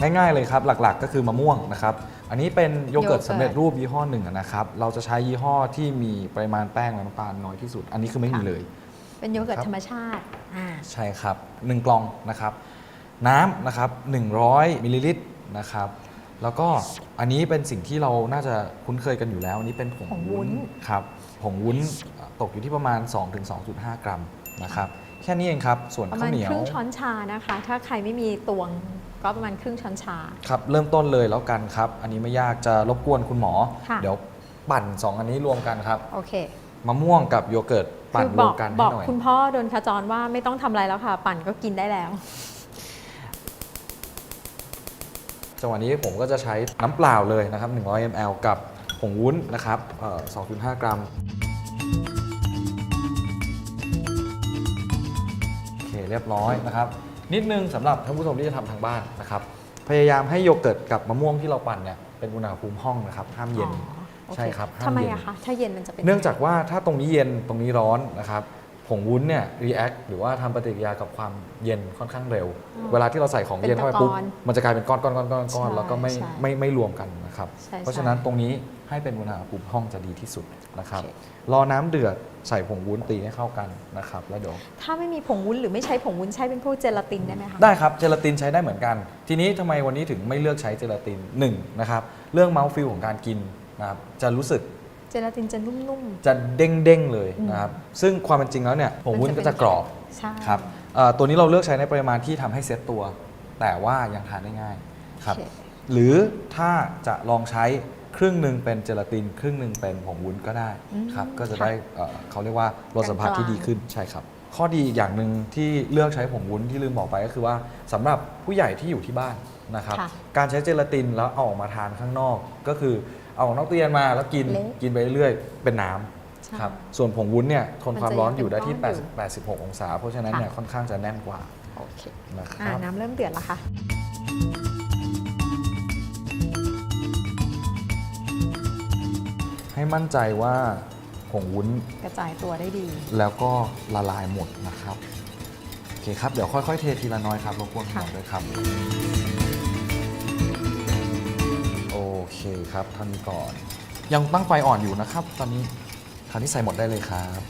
ง่ายๆเลยครับหลักๆ ก็คือมะม่วงนะครับ อันนี้เป็นโยเกิร์ตโยเกิร์ต สำเร็จรูปยี่ห้อหนึ่งนะครับ เราจะใช้ยี่ห้อที่มีปริมาณแป้งและน้ำตาลน้อยที่สุด อันนี้คือไม่มีเลย เป็นโยเกิร์ตครับธรรมชาติอ่า ใช่ครับ 1 กล่องนะครับ น้ำนะครับ 100มิลลิลิตรนะครับ แล้วก็อันนี้เป็นสิ่งที่เราน่าจะคุ้นเคยกันอยู่แล้ว อันนี้เป็นผงผงวุ้วุ้นน ครับผงวุ้นเอ่อตกอยู่ที่ประมาณ 2-2.5 กรัมนะครับ แค่นี้เองครับ ส่วนประข้ามาวณเหนียควรึ่งช้อนชานะคะ ถ้าใครไม่มีตวงก็ประมาณครึ่งช้อนชา ครับเริ่มต้นเลยแล้วกันครับ อันนี้ไม่ยากจะรบกวนคุณหมอ ค่ะ เดี๋ยวปั่น 2 อันนี้รวมกันครับโอเคมะม่วงกับโยเกิร์ตปั่นคือรบวอมกกันบให้อกหน่อย คุณพ่อโดนขจรว่าไม่ต้องทำอะไรแล้วค่ะ ปั่นก็กินได้แล้ว จังหวะนี้ผมก็จะใช้น้ำเปล่าเลยนะครับ 100 ml กับผงวุ้นนะครับเอ่อ2.5 กรัม เคเรียบร้อยนะครับนิดนึงสำหรับท่านผู้ชมที่จะทำทางบ้านนะครับพยายามให้โยเกิร์ตกับมะม่วงที่เราปั่นเนี่ยเป็นอุณหภูมิห้องนะครับห้ามเย็นอ๋อโอเใช่ครับห้ามทำไมเย็นอะคะถ้าเย็นมันจะเป็นเนื่องจากว่าถ้าตรงนี้เย็นตรงนี้ร้อนนะครับ ผงวุ้นเนี่ย react หรือว่าทำปฏิกิริยากับความเย็นค่อนข้างเร็วอ๋อเวลาที่เราใส่ของเย็นเข้าไปปุ๊บเป็นตะกอนมันจะกลายเป็นก้อนก้อนก้อนก้อนก้อนใช่แล้วก็ไม่ใช่ไม่ไม่รวมกันนะครับใช่เพราะใช่ฉะนั้นตรงนี้ให้เป็นอุณหภูมิห้องจะดีที่สุดนะครับโอเครอน้ำเดือดใส่ผงวุ้นตีให้เข้ากันนะครับแล้วเดี๋ยวถ้าไม่มีผงวุ้นหรือไม่ใช้ผงวุ้นใช้เป็นพวกเจลาตินได้ไหมคะได้ครับเจลาตินใช้ได้เหมือนกัน ทีนี้ทำไมวันนี้ถึงไม่เลือกใช้เจลาตินหนึ่งนะครับเรื่อง mouth feel ของการกินนะครับจะรู้สึก เจลาตินจะนุ่ม จะเด้งเด้งๆเลยนะครับ ซึ่งความเป็นจริงแล้วเนี่ยผงวุ้นมันจะก็จะกรอบๆใช่ ครับเอ่อตัวนี้เราเลือกใช้ในปริมาณที่ทำให้เซ็ตตัว แต่ว่ายังทานได้ง่ายครับ โอเค หรือถ้าจะลองใช้ครึ่งหนึ่งเป็นเจลาติน ครึ่งหนึ่งเป็นผงวุ้นก็ได้อืมครับ ก็จะค่ะได้เอ่อเขาเรียกว่ารสสัมผัสที่กลางๆดีขึ้นใช่ครับ ข้อดีอีกอย่างหนึ่งที่เลือกใช้ผงวุ้นที่ลืมบอกไปก็คือว่าสำหรับผู้ใหญ่ที่อยู่ที่บ้านนะครับ ค่ะ การใช้เจลาตินแล้วเอาออกมาทานข้างนอกก็คือ เอาออกนอกตู้เย็นมาแล้วกินเละกินไปเรื่อยๆเป็นน้ำใช่ครับส่วนผงวุ้นเนี่ยทนมันความจะร้อนยังอยู่ได้ที่เป็นก้อนอยู่80 86 องศา เพราะฉะนั้นค่ะเนี่ยค่อนข้างจะแน่นกว่าโอเคนะคอ่ารับ น้ำเริ่มเดือดแล้วค่ะ ให้มั่นใจว่าผงวุ้นกระจายตัวได้ดี แล้วก็ละลายหมดนะครับ โอเคครับ เดี๋ยวค่อยๆเททีละน้อยครับรบกวนหมค่ะอด้วยครับโอ เคครับท่านก่อน ยังตั้งไฟอ่อนอยู่นะครับ ตอนนี้คราวนี้ใส่หมดได้เลยครับ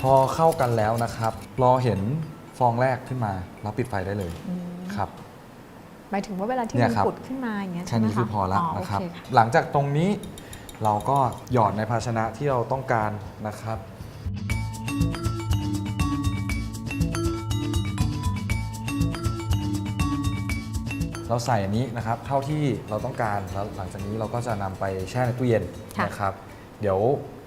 พอเข้ากันแล้วนะครับ รอเห็นฟองแรกขึ้นมาแล้วปิดไฟได้เลยอืมครับ หมายถึงว่าเวลาที่เนี่มัยนครับปุดขึ้นมาอย่างเงี้ยแค่ใช่ไหมนี้คือคะพอแล้วโอนะครับเคค่ะหลังจากตรงนี้เราก็หยอดในภาชนะที่เราต้องการนะครับ เราใส่อันนี้นะครับเท่าที่เราต้องการแล้วหลังจากนี้เราก็จะนำไปแช่ในตู้เย็นค่ะนะครับ เดี๋ยว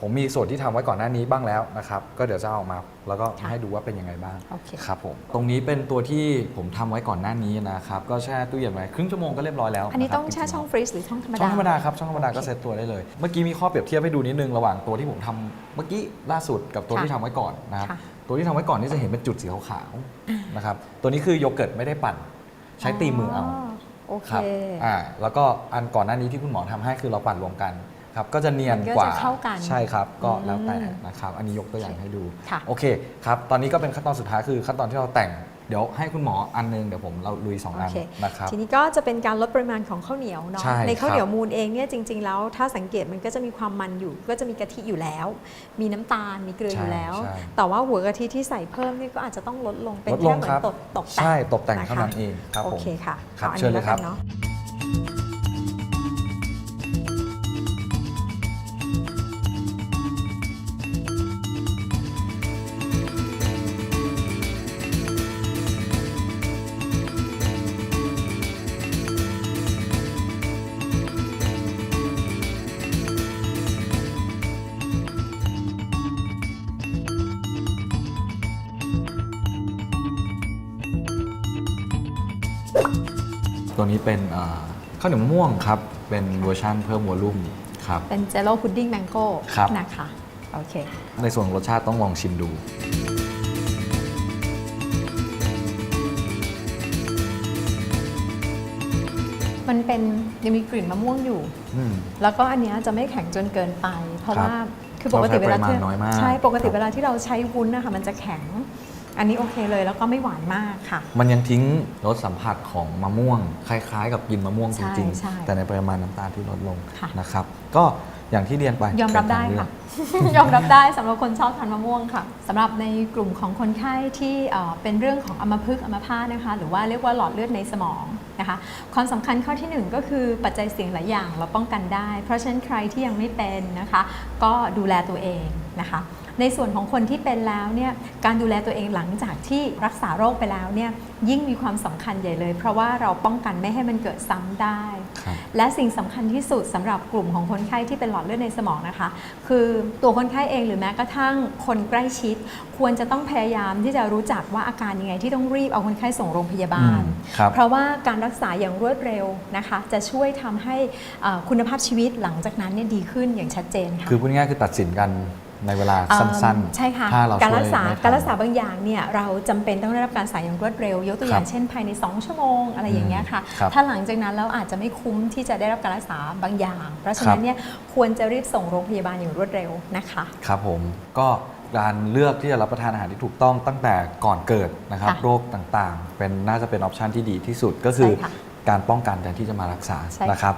ผมมีส่วนที่ทำไว้ก่อนหน้านี้บ้างแล้วนะครับ ก็เดี๋ยวจะเอาออกมาแล้วก็ค่ะให้ดูว่าเป็นยังไงบ้างโอเคครับผมตรงนี้เป็นตัวที่ผมทำไว้ก่อนหน้านี้นะครับก็แช่ตู้เย็นไว้ครึ่งชั่วโมงก็เรียบร้อยแล้วอันนี้ะครับต้องแช่ช่องฟรีซหรือช่องธรรมดาช่องธรรมดาครับช่องธรรมดาโอเคก็เซตตัวได้เลย เมื่อกี้มีข้อเปรียบเทียบให้ดูนิดนึงระหว่างตัวที่ผมทำเมื่อกี้ล่าสุดกับตัวค่ะที่ทำไว้ก่อนนะครับค่ะตัวที่ทำไว้ก่อนนี่จะเห็นเป็นจุดสีขาวๆนะครับตัวนี้คือโยเกิร์ตไม่ได้ปั่น ใช้ตีมือเอา โอเค ครับอ่าแล้วก็อันก่อนหน้านี้ที่คุณหมอทำให้คือเราปั่นรวมกันครับก็จะเนียนมันก็กว่าจะเข้ากันใช่ครับ ก็แล้วแต่อืมนะครับ อันนี้ยกตัวอย่างให้ดูค่ะ โอเคครับตอนนี้ก็เป็นขั้นตอนสุดท้ายคือขั้นตอนที่เราแต่ง เดี๋ยวให้คุณหมออันนึงเดี๋ยวผมเราลุยสองอันโอเคนะครับ ทีนี้ก็จะเป็นการลดปริมาณของข้าวเหนียวเนาะใช่ข้าวครับเหนียวมูลเองเนี่ยจริง ๆ แล้วถ้าสังเกตมันก็จะมีความมันอยู่ ก็จะมีกะทิอยู่แล้ว มีน้ำตาลมีเกลืออยู่แล้วใช่แต่ว่าหัวกะทิที่ใส่เพิ่มเนี่ยก็อาจจะต้องลดลงเป็นลดลแค่งเหมือครันบตกตกแต่งใช่ตกแต่งนะคะเท่านั้นเองครับโอผมเคค่ะครับอาอันเชิญนี้เลยครับแวกันเนาะ ตัวนี้เป็นเอ่อข้าวเหนียวมะม่วงครับ เป็นเวอร์ชั่นเพิ่มวอลลุ่มครับ เป็นเจลโล่พุดดิ้งแมงโก้ครับ นะคะโอเค ในส่วนของรสชาติต้องลองชิมดู มันเป็นยังมีกลิ่นมะม่วงอยู่ อืม แล้วก็อันเนี้ยจะไม่แข็งจนเกินไป เพราะครับว่าคือปกติเวลาที่เราใช้ปริมาณน้อยมากใช่ปกติครับ เวลาที่เราใช้วุ้นนะคะมันจะแข็ง อันนี้โอเคเลยแล้วก็ไม่หวานมากค่ะ มันยังทิ้งรสสัมผัสของมะม่วง คล้ายๆ กับกินมะม่วงจใช่ริงใช่ๆ แต่ในปริมาณน้ำตาลที่ลดลงค่ะ นะครับ ก็อย่างที่เรียนไปยอมรับเป็นได้ทางเลือกค่ะยอมรับได้สำหรับคนชอบทานมะม่วงค่ะสำหรับในกลุ่มของคนไข้ที่เอ่อเป็นเรื่องของอัมพฤกษ์อัมพาตนะคะ หรือว่าเรียกว่าหลอดเลือดในสมองนะคะ ความสำคัญข้อทีหนึ่1ก็คือปัจจัยเสี่ยงหลายอย่างเราป้องกันได้ เพราะฉะนั้นใครที่ยังไม่เป็นนะคะ ก็ดูแลตัวเอง นะคะ ในส่วนของคนที่เป็นแล้วเนี่ยการดูแลตัวเองหลังจากที่รักษาโรคไปแล้วเนี่ยยิ่งมีความสำคัญใหญ่เลย เพราะว่าเราป้องกันไม่ให้มันเกิดซ้ำได้ครับและสิ่งสำคัญที่สุดสำหรับกลุ่มของคนไข้ที่เป็นหลอดเลือดในสมองนะคะ คือตัวคนไข้เองหรือแม้กระทั่งคนใกล้ชิด ควรจะต้องพยายามที่จะรู้จักว่าอาการยังไงที่ต้องรีบเอาคนไข้ส่งโรงพยาบาลอืมครับเพราะว่าการรักษาอย่างรวดเร็วนะคะ จะช่วยทำให้เอ่อคุณภาพชีวิตหลังจากนั้นเนี่ยดีขึ้นอย่างชัดเจนค่ะคือพูดง่ายๆคือตัดสินกัน ในเวลาสั้นเอิ่มใช่ค่ะ ถ้าเราการช่วยรักษาไม่ทันการรักษาบางอย่างเนี่ยเราจำเป็นต้องได้รับการรักษาอย่างรวดเร็ว ยกตัวอย่างครับเช่นภายใน 2 ชั่วโมงอะไรอย่างเงี้ยค่ะครับถ้าหลังจากนั้นแล้วอาจจะไม่คุ้มที่จะได้รับการรักษาบางอย่าง เพราะฉะครันั้บนเนี่ยควรจะรีบส่งโรงพยาบาลอย่างรวดเร็วนะคะ ครับผมก็การเลือกที่จะรับประทานอาหารที่ถูกต้องตั้งแต่ก่อนเกิดนะครับค่ะโรคต่างๆ เป็นน่าจะเป็นออปชันที่ดีที่สุดก็คือใช่ค่ะการป้องกันแทนที่จะมารักษาใช่ค่ะนะครับ